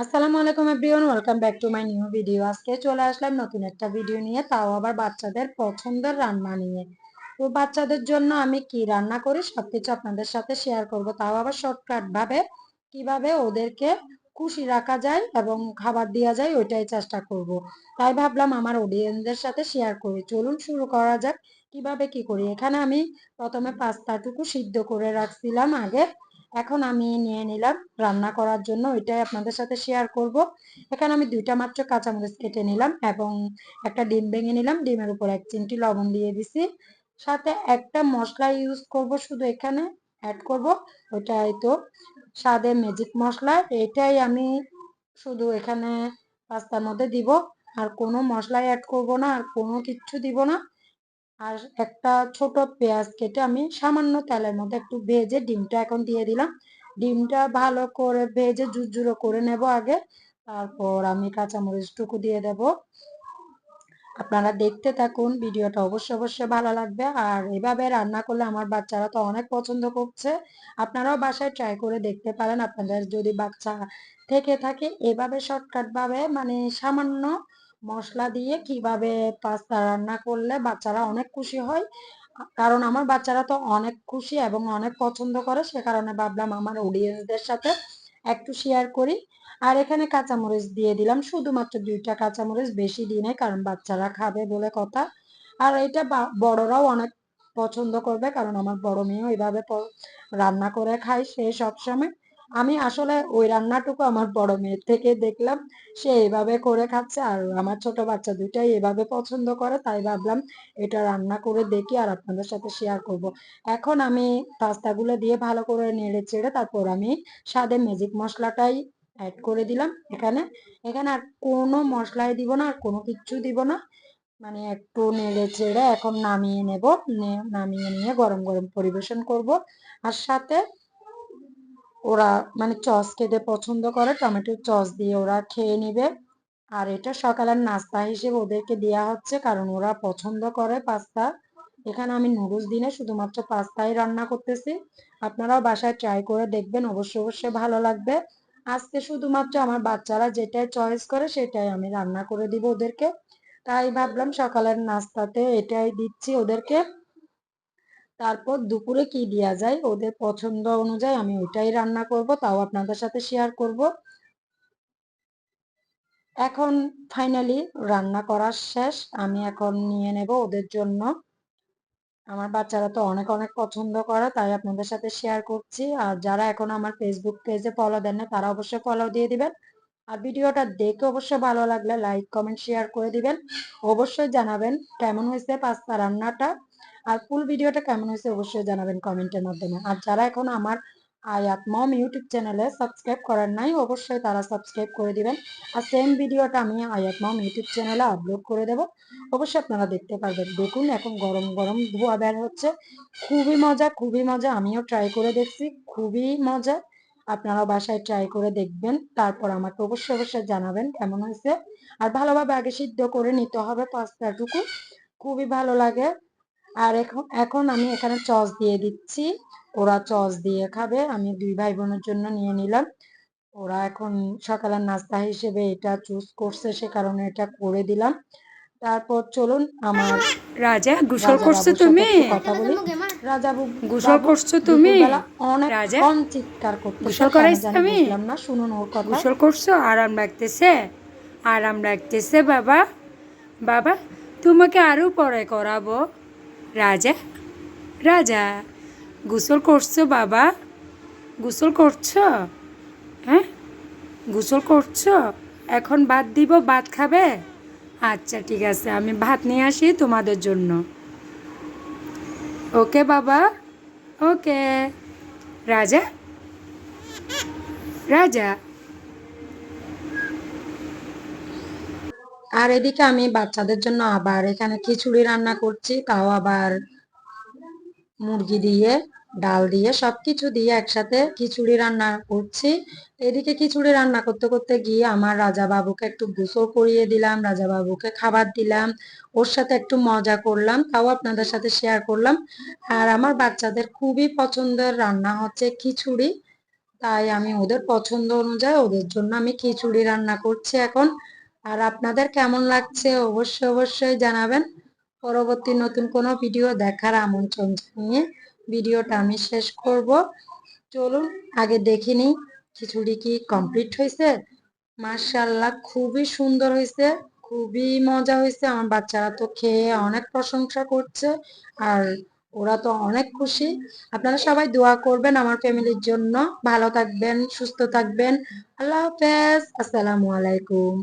আসসালামু আলাইকুম everyone welcome back to my new video আজকে চলে আসলাম নতুন একটা ভিডিও নিয়ে, তাও আবার বাচ্চাদের পছন্দের রান্না নিয়ে। তো বাচ্চাদের জন্য আমি কি রান্না করি সব কিছু আপনাদের সাথে শেয়ার করব। তাও আবার শর্টকাট ভাবে কীভাবে ওদেরকে খুশি রাখা যায় এবং খাবার দেওয়া যায়, ওইটাই চেষ্টা করব। তাই ভাবলাম আমার অডিয়েন্সদের সাথে শেয়ার করি। চলুন শুরু করা যাক, কীভাবে কি করি। এখানে আমি প্রথমে পাস্তাটুকু সিদ্ধ করে রাখছিলাম আগে। এখন আমি নিয়ে নিলাম রান্না করার জন্য, ওইটাই আপনাদের সাথে শেয়ার করব। এখানে আমি দুইটা মাত্র কাঁচামরিচ কেটে নিলাম এবং একটা ডিম ভেঙে নিলাম। ডিমের উপর এক চিমটি লবণ দিয়ে দিছি। সাথে একটা মশলা ইউজ করব শুধু এখানে অ্যাড করব, ওইটাই তো স্বাদে ম্যাজিক মশলা। এটাই আমি শুধু এখানে পাস্তার মধ্যে দিব। আর কোনো মশলাই অ্যাড করব না, আর কোনো কিচ্ছু দিব না। আর একটা ছোট পেঁয়াজ কেটে আমি সামান্য তেলের মধ্যে একটু ভেজে ডিমটা এখন দিয়ে দিলাম। ডিমটা ভালো করে ভেজে জুজুরো করে নেব আগে। তারপর আমি কাঁচামরিচটুকু দিয়ে দেব। আপনারা দেখতে থাকুন, ভিডিওটা অবশ্যই অবশ্যই ভালো লাগবে। আর এভাবে রান্না করলে আমার বাচ্চারা তো অনেক পছন্দ করছে। আপনারাও বাসায় ট্রাই করে দেখতে পারেন। আপনাদের যদি বাচ্চা থেকে থাকে, এভাবে শর্টকাট ভাবে মানে সামান্য মশলা দিয়ে কীভাবে পাস্তা রান্না করলে বাচ্চারা অনেক খুশি হয়। কারণ আমার বাচ্চারা তো অনেক খুশি এবং অনেক পছন্দ করে, সে কারণে ভাবলাম আমার অডিয়েন্সদের সাথে একটু শেয়ার করি। আর এখানে কাঁচামরিচ দিয়ে দিলাম, শুধুমাত্র দুইটা কাঁচামরিচ বেশি দিই নাই, কারণ বাচ্চারা খাবে বলে কথা। আর এটা বড়রাও অনেক পছন্দ করবে, কারণ আমার বড় মেয়েও এভাবে রান্না করে খায় সে সবসময়। আমি আসলে ওই রান্নাটুকু আমার বড় মেয়ের থেকে দেখলাম। সে এভাবে করে খাচ্ছে আর আমার ছোট বাচ্চা দুইটাই এভাবে পছন্দ করে, তাই ভাবলাম এটা রান্না করে দেখি আর আপনাদের সাথে শেয়ার করব। এখন আমি পাস্তাগুলো দিয়ে ভালো করে নেড়ে চেড়ে তারপর আমি স্বাদে ম্যাজিক মশলাটাই অ্যাড করে দিলাম এখানে। এখানে আর কোনো মশলাই দিব না, আর কোনো কিচ্ছু দিব না। মানে একটু নেড়ে চেড়ে এখন নামিয়ে নেব নামিয়ে নিয়ে গরম গরম পরিবেশন করব। আর সাথে ওরা মানে চস খেতে পছন্দ করে টমেটোর চস দিয়ে ওরা খেয়ে নিবে। আর এটা সকালের নাস্তা হিসেবে ওদেরকে দেওয়া হচ্ছে, কারণ ওরা পছন্দ করে পাস্তা। এখানে আমি নুডলস দিনে শুধুমাত্র পাস্তাই রান্না করতেছি। আপনারাও বাসায় ট্রাই করে দেখবেন অবশ্যই অবশ্যই ভালো লাগবে। আজকে শুধুমাত্র আমার বাচ্চারা যেটাই চয়েস করে, সেটাই আমি রান্না করে দিব ওদেরকে। তাই ভাবলাম সকালের নাস্তাতে এটাই দিচ্ছি ওদেরকে। তারপর দুপুরে কি দেওয়া যায়? ওদের পছন্দ অনুযায়ী আমি ওইটাই রান্না করব, তাও আপনাদের সাথে শেয়ার করব। এখন ফাইনালি রান্না করার শেষ। আমি এখন নিয়ে নেব ওদের জন্য। আমার বাচ্চারা তো অনেক অনেক পছন্দ করে, তাই আপনাদের সাথে শেয়ার করছি। আর যারা এখন আমার ফেসবুক পেজে ফলো দেন না, তারা অবশ্যই ফলো দিয়ে দিবেন। আর ভিডিওটা দেখে অবশ্যই ভালো লাগলে লাইক কমেন্ট শেয়ার করে দিবেন। অবশ্যই জানাবেন কেমন হয়েছে পাস্তা রান্নাটা। আর ফুল ভিডিওটা কেমন হয়েছে অবশ্যই জানাবেন কমেন্টের মাধ্যমে। আর যারা এখন আমার আয়াত মম ইউটিউব চ্যানেলে সাবস্ক্রাইব করার নাই, অবশ্যই তারা সাবস্ক্রাইব করে দিবেন। আর সেম ভিডিওটা আমি আয়াত মম ইউটিউব চ্যানেলে আপলোড করে দেব। অবশ্যই আপনারা দেখতে পারবেন। দেখুন, এখন গরম গরম ধোয়া বের হচ্ছে। খুবই মজা খুবই মজা। আমিও ট্রাই করে দেখছি, খুবই মজা। আপনারা বাসায় ট্রাই করে দেখবেন। তারপর আমাকে অবশ্যই অবশ্যই জানাবেন কেমন হয়েছে। আর ভালোভাবে আগে সিদ্ধ করে নিতে হবে পাস্তাটুকু খুবই ভালো লাগে। আর এখন এখন আমি এখানে চস দিয়ে দিচ্ছি। ওরা চস দিয়ে খাবে। আমি দুই ভাই বোনের জন্য নিয়ে নিলাম। ওরা এখন সকালের নাস্তা হিসেবে এটা চুজ করছে সে কারণে এটা করে দিলাম। তারপর চলুন আমার রাজা গোসল করছ তুমি? কথা বলি। রাজা গোসল করছ তুমি? অনেক রাজা? কম চিৎকার করতে গোসল করাইছি আমি? না শুনুন ওর কথা। গোসল করছ আরাম লাগতেছে? আরাম লাগতেছে বাবা। বাবা তোমাকে আরও পরে করাবো। রাজা? রাজা, গোসল করছ বাবা? গোসল করছ? হ্যাঁ? গোসল করছ? এখন ভাত দিব, ভাত খাবে? আচ্ছা ঠিক আছে, আমি ভাত নিয়ে আসি তোমাদের জন্য। ওকে বাবা? ওকে। রাজা? রাজা? আর এদিকে আমি বাচ্চাদের জন্য আবার এখানে খিচুড়ি রান্না করছি, তাও আবার মুরগি দিয়ে, ডাল দিয়ে, সবকিছু দিয়ে একসাথে খিচুড়ি রান্না করছি। এদিকে খিচুড়ি রান্না করতে করতে গিয়ে আমার রাজা বাবুকে একটু গোসল করিয়ে দিলাম রাজা বাবুকে খাবার দিলাম, ওর সাথে একটু মজা করলাম, তাও আপনাদের সাথে শেয়ার করলাম। আর আমার বাচ্চাদের খুবই পছন্দের রান্না হচ্ছে খিচুড়ি, তাই আমি ওদের পছন্দ অনুযায়ী ওদের জন্য আমি খিচুড়ি রান্না করছি এখন। আর আপনাদের কেমন লাগছে অবশ্যই অবশ্যই জানাবেন। পরবর্তী নতুন কোনো ভিডিও দেখার আমন্ত্রণ জানিয়ে ভিডিওটা আমি শেষ করব। চলুন, আগে দেখে নিই, খিচুড়ি কি কমপ্লিট হয়েছে? মার্শাল্লাহ খুবই সুন্দর হয়েছে, খুবই মজা হয়েছে। আমার বাচ্চারা তো খেয়ে অনেক প্রশংসা করছে, আর ওরা তো অনেক খুশি। আপনারা সবাই দোয়া করবেন আমার ফ্যামিলির জন্য। ভালো থাকবেন, সুস্থ থাকবেন। আল্লাহ হাফেজ, আসসালামু আলাইকুম।